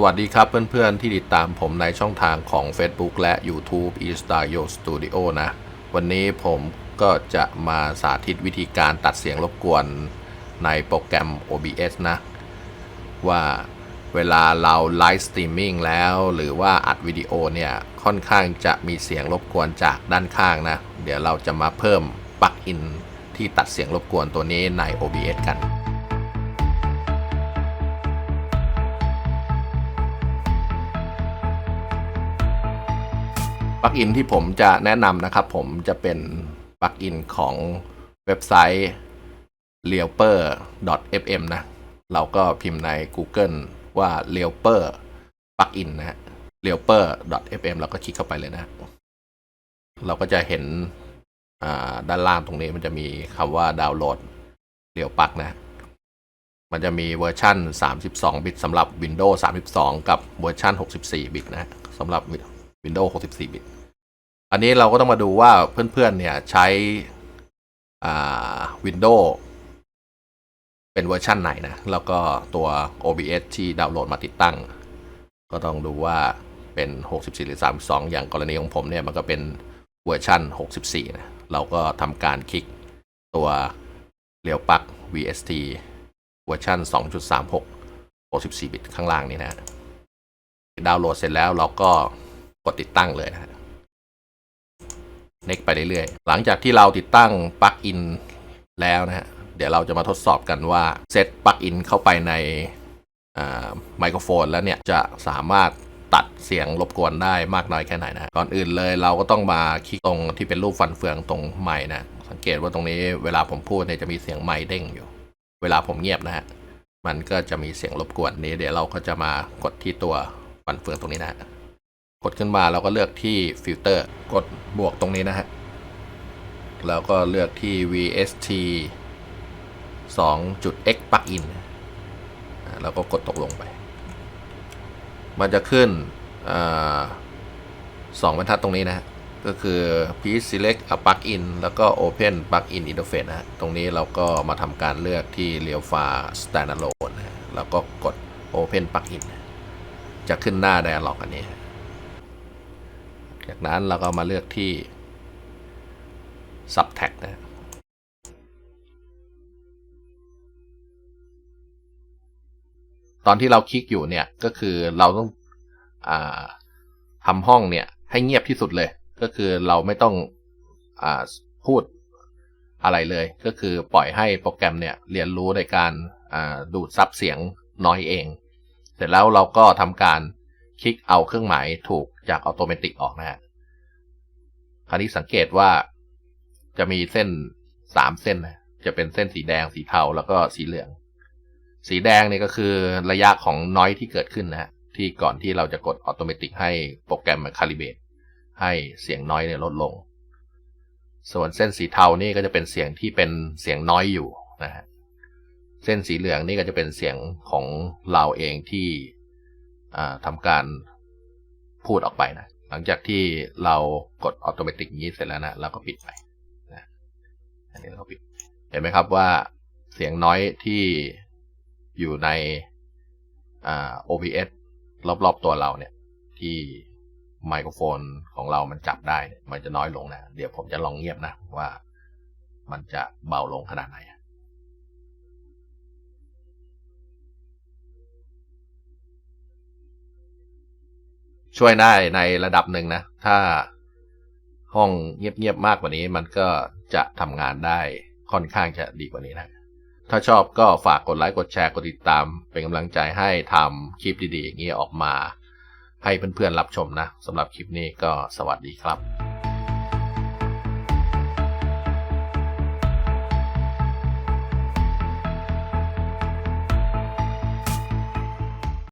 สวัสดีครับเพื่อนๆ ที่ติดตามผมในช่องทางของ Facebook และ YouTube e s t a y o Studio นะ วันนี้ผมก็จะมาสาธิตวิธีการตัดเสียงรบกวนในโปรแกรม OBS นะ ว่าเวลาเราไลฟ์สตรีมมิ่งแล้ว หรือว่าอัดวิดีโอเนี่ย ค่อนข้างจะมีเสียงรบกวนจากด้านข้างนะ เดี๋ยวเราจะมาเพิ่มปลั๊กอินที่ตัดเสียงรบกวนตัวนี้ใน OBS กัน ปลั๊กอินที่ผมจะแนะนำนะครับ ผมจะเป็นปลั๊กอินของเว็บไซต์ r e a p e r fm นะ เราก็พิมพ์ใน Google ว่า r e a p e r ปลั๊กอินนะฮะ r e a l p e r fm เราก็คลิกเข้าไปเลยนะ เราก็จะเห็นด้านล่างตรงนี้มันจะมีคำว่าดาวน์โหลดเรียวปักนะ มันจะมีเวอร์ชัน32 บิตสำหรับ Windows 32 กับเวอร์ชัน64 บิตนะสำหรับ Windows 64 บิต อันนี้เราก็ต้องมาดูว่าเพื่อนๆ เนี่ยใช้อ่า Windows เป็นเวอร์ชันไหนนะ แล้วก็ตัว OBS ที่ดาวน์โหลดมาติดตั้ง ก็ต้องดูว่าเป็น 64 หรือ 32 อย่างกรณีของผมเนี่ย มันก็เป็นเวอร์ชัน64 นะ เราก็ทำการคลิกตัวเรียวปัก VST เวอร์ชัน2.36 64 บิตข้างล่างนี่นะ ดาวน์โหลดเสร็จแล้วเราก็ ดติดตั้งเลยนะฮะ next ไปเรื่อยๆ หลังจากที่เราติดตั้งปลั๊กอินแล้วนะฮะ เดี๋ยวเราจะมาทดสอบกันว่าเซตปลั๊กอินเข้าไปในไมโครโฟนแล้วเนี่ยจะสามารถตัดเสียงรบกวนได้มากน้อยแค่ไหนนะ ก่อนอื่นเลยเราก็ต้องมาคลิกตรงที่เป็นรูปฟันเฟืองตรงไม้นะ สังเกตว่าตรงนี้เวลาผมพูดเนี่ยจะมีเสียงไม้เด้งอยู่ เวลาผมเงียบนะฮะ มันก็จะมีเสียงรบกวนนี้ เดี๋ยวเราก็จะมากดที่ตัวฟันเฟืองตรงนี้นะ กดขึ้นมาเราก็เลือกที่ฟิลเตอร์กดบวกตรงนี้นะฮะ แล้วก็เลือกที่ VST 2.x plugin แล้วก็กดตกลงไป มันจะขึ้นสองบรรทัดตรงนี้นะฮะ ก็คือ please select a plugin แล้วก็ open plugin interface นะฮะตรงนี้เราก็มาทำการเลือกที่ r e a l f a standalone แล้วก็กด open plugin จะขึ้นหน้า dialog อันนี้ จากนั้นเราก็มาเลือกที่ subtag นะตอนที่เราคลิกอยู่เนี่ยก็คือเราต้องอทำห้องเนี่ยให้เงียบที่สุดเลย ก็คือเราไม่ต้องอพูดอะไรเลย ก็คือปล่อยให้โปรแกรมเนี่ยเรียนรู้ในการดูดซับเสียงน้อยเอง เสร็จแล้วเราก็ทำการ คลิกเอาเครื่องหมายถูกจากอัตโนมัติออกนะฮะคราวนี้สังเกตว่าจะมีเส้นสามเส้น จะเป็นเส้นสีแดงสีเทาแล้วก็สีเหลือง สีแดงเนี่ยก็คือระยะของน้อยที่เกิดขึ้นนะฮะที่ก่อนที่เราจะกดอัตโนมัติให้โปรแกรมมันคาลิเบตให้เสียงน้อยเนี่ยลดลง ส่วนเส้นสีเทานี่ก็จะเป็นเสียงที่เป็นเสียงน้อยอยู่นะฮะเส้นสีเหลืองนี่ก็จะเป็นเสียงของเราเองที่ ทำการพูดออกไปนะ หลังจากที่เรากดอัตโนมัตินี้เสร็จแล้วนะเราก็ปิดไปนะอันนี้เราก็ปิด เห็นไหมครับว่าเสียงน้อยที่อยู่ใน OBS รอบๆตัวเราเนี่ย ที่ไมโครโฟนของเรามันจับได้ มันจะน้อยลงนะ เดี๋ยวผมจะลองเงียบนะว่ามันจะเบาลงขนาดไหน ช่วยได้ในระดับหนึ่งนะ ถ้าห้องเงียบๆมากกว่านี้ มันก็จะทำงานได้ค่อนข้างจะดีกว่านี้นะ ถ้าชอบก็ฝากกดไลค์กดแชร์กดติดตาม เป็นกำลังใจให้ทำคลิปดีๆ อย่างนี้ออกมา ให้เพื่อนๆรับชมนะสำหรับคลิปนี้ก็สวัสดีครับ